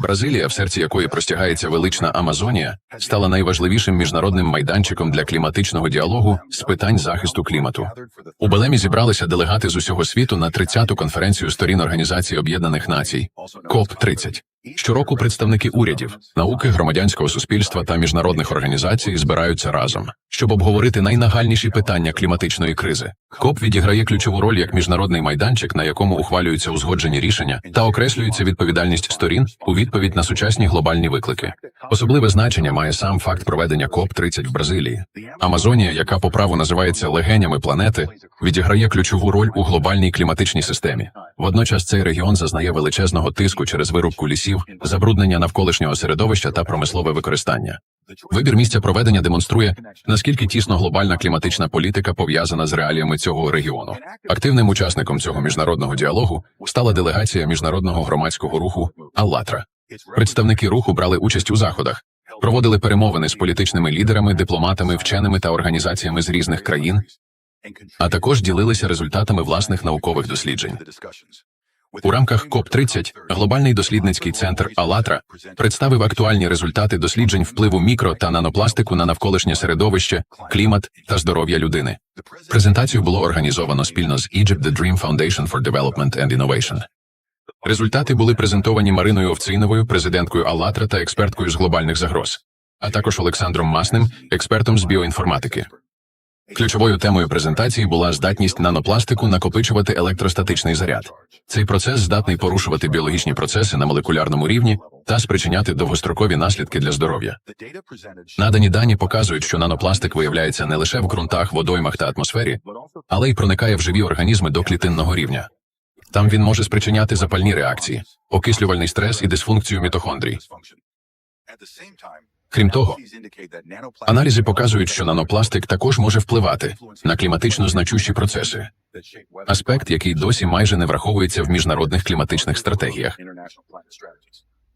Бразилія, в серці якої простягається велична Амазонія, стала найважливішим міжнародним майданчиком для кліматичного діалогу з питань захисту клімату. У Белемі зібралися делегати з усього світу на 30-ту конференцію сторін Організації Об'єднаних Націй КОП 30 Щороку представники урядів, науки, громадянського суспільства та міжнародних організацій збираються разом, щоб обговорити найнагальніші питання кліматичної кризи. КОП відіграє ключову роль як міжнародний майданчик, на якому ухвалюються узгоджені рішення та окреслюється відповідальність сторін у відповідь на сучасні глобальні виклики. Особливе значення має сам факт проведення КОП 30 в Бразилії. Амазонія, яка по праву називається легенями планети, відіграє ключову роль у глобальній кліматичній системі. Водночас цей регіон зазнає величезного тиску через вирубку лісів, забруднення навколишнього середовища та промислове використання. Вибір місця проведення демонструє, наскільки тісно глобальна кліматична політика пов'язана з реаліями цього регіону. Активним учасником цього міжнародного діалогу стала делегація міжнародного громадського руху «АЛЛАТРА». Представники руху брали участь у заходах, проводили перемовини з політичними лідерами, дипломатами, вченими та організаціями з різних країн, а також ділилися результатами власних наукових досліджень. У рамках КОП 30 глобальний дослідницький центр «АЛЛАТРА» представив актуальні результати досліджень впливу мікро та нанопластику на навколишнє середовище, клімат та здоров'я людини. Презентацію було організовано спільно з Egypt The Dream Foundation for Development and Innovation. Результати були презентовані Мариною Овциновою, президенткою «АЛЛАТРА» та експерткою з глобальних загроз, а також Олександром Масним, експертом з біоінформатики. Ключовою темою презентації була здатність нанопластику накопичувати електростатичний заряд. Цей процес здатний порушувати біологічні процеси на молекулярному рівні та спричиняти довгострокові наслідки для здоров'я. Надані дані показують, що нанопластик виявляється не лише в ґрунтах, водоймах та атмосфері, але й проникає в живі організми до клітинного рівня. Там він може спричиняти запальні реакції, окислювальний стрес і дисфункцію мітохондрій. Крім того, аналізи показують, що нанопластик також може впливати на кліматично значущі процеси, аспект, який досі майже не враховується в міжнародних кліматичних стратегіях.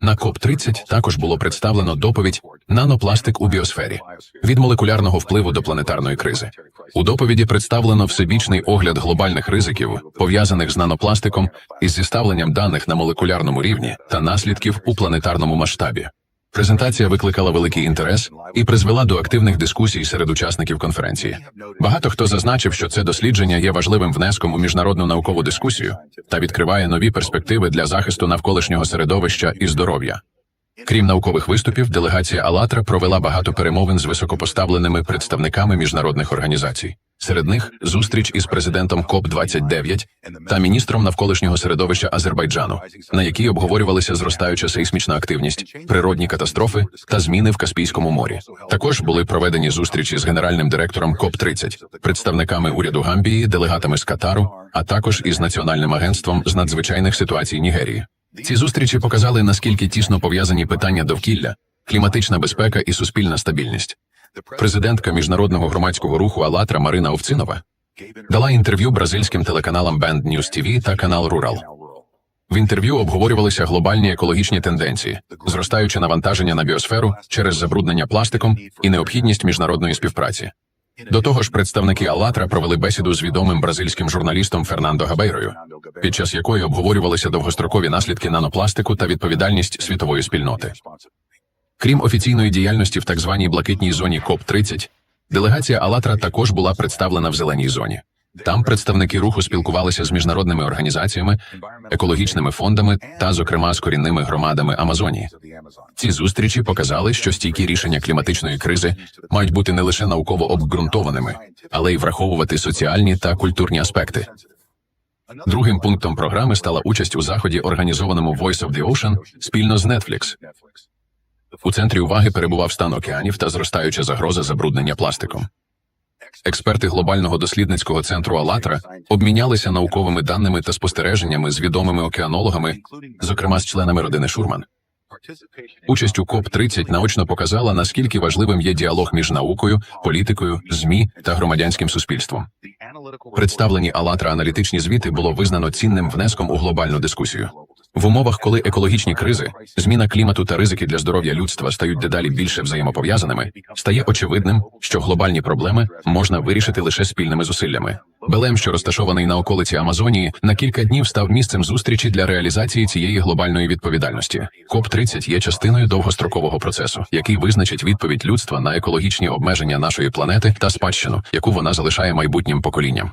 На КОП 30 також було представлено доповідь Нанопластик у біосфері від молекулярного впливу до планетарної кризи. У доповіді представлено всебічний огляд глобальних ризиків, пов'язаних з нанопластиком із зіставленням даних на молекулярному рівні та наслідків у планетарному масштабі. Презентація викликала великий інтерес і призвела до активних дискусій серед учасників конференції. Багато хто зазначив, що це дослідження є важливим внеском у міжнародну наукову дискусію та відкриває нові перспективи для захисту навколишнього середовища і здоров'я. Крім наукових виступів, делегація «АЛЛАТРА» провела багато перемовин з високопоставленими представниками міжнародних організацій. Серед них зустріч із президентом КОП 29 та міністром навколишнього середовища Азербайджану, на якій обговорювалися зростаюча сейсмічна активність, природні катастрофи та зміни в Каспійському морі. Також були проведені зустрічі з генеральним директором КОП 30 представниками уряду Гамбії, делегатами з Катару, а також із національним агентством з надзвичайних ситуацій Нігерії. Ці зустрічі показали, наскільки тісно пов'язані питання довкілля, кліматична безпека і суспільна стабільність. Президентка міжнародного громадського руху «АЛЛАТРА» Марина Овцинова дала інтерв'ю бразильським телеканалам Band News TV та канал Rural. В інтерв'ю обговорювалися глобальні екологічні тенденції, зростаюче навантаження на біосферу через забруднення пластиком і необхідність міжнародної співпраці. До того ж, представники «АЛЛАТРА» провели бесіду з відомим бразильським журналістом Фернандо Габейрою, під час якої обговорювалися довгострокові наслідки нанопластику та відповідальність світової спільноти. Крім офіційної діяльності в так званій блакитній зоні КОП 30 делегація «АЛЛАТРА» також була представлена в зеленій зоні. Там представники руху спілкувалися з міжнародними організаціями, екологічними фондами та, зокрема, з корінними громадами Амазонії. Ці зустрічі показали, що стійкі рішення кліматичної кризи мають бути не лише науково обґрунтованими, але й враховувати соціальні та культурні аспекти. Другим пунктом програми стала участь у заході, організованому Voice of the Ocean спільно з Netflix. У центрі уваги перебував стан океанів та зростаюча загроза забруднення пластиком. Експерти глобального дослідницького центру «АЛЛАТРА» обмінялися науковими даними та спостереженнями з відомими океанологами, зокрема з членами родини Шурман. Участь у КОП 30 наочно показала, наскільки важливим є діалог між наукою, політикою, змі та громадянським суспільством. Представлені «АЛЛАТРА» аналітичні звіти було визнано цінним внеском у глобальну дискусію. В умовах, коли екологічні кризи, зміна клімату та ризики для здоров'я людства стають дедалі більше взаємопов'язаними, стає очевидним, що глобальні проблеми можна вирішити лише спільними зусиллями. Белем, що розташований на околиці Амазонії, на кілька днів став місцем зустрічі для реалізації цієї глобальної відповідальності. КОП 30 є частиною довгострокового процесу, який визначить відповідь людства на екологічні обмеження нашої планети та спадщину, яку вона залишає майбутнім поколінням.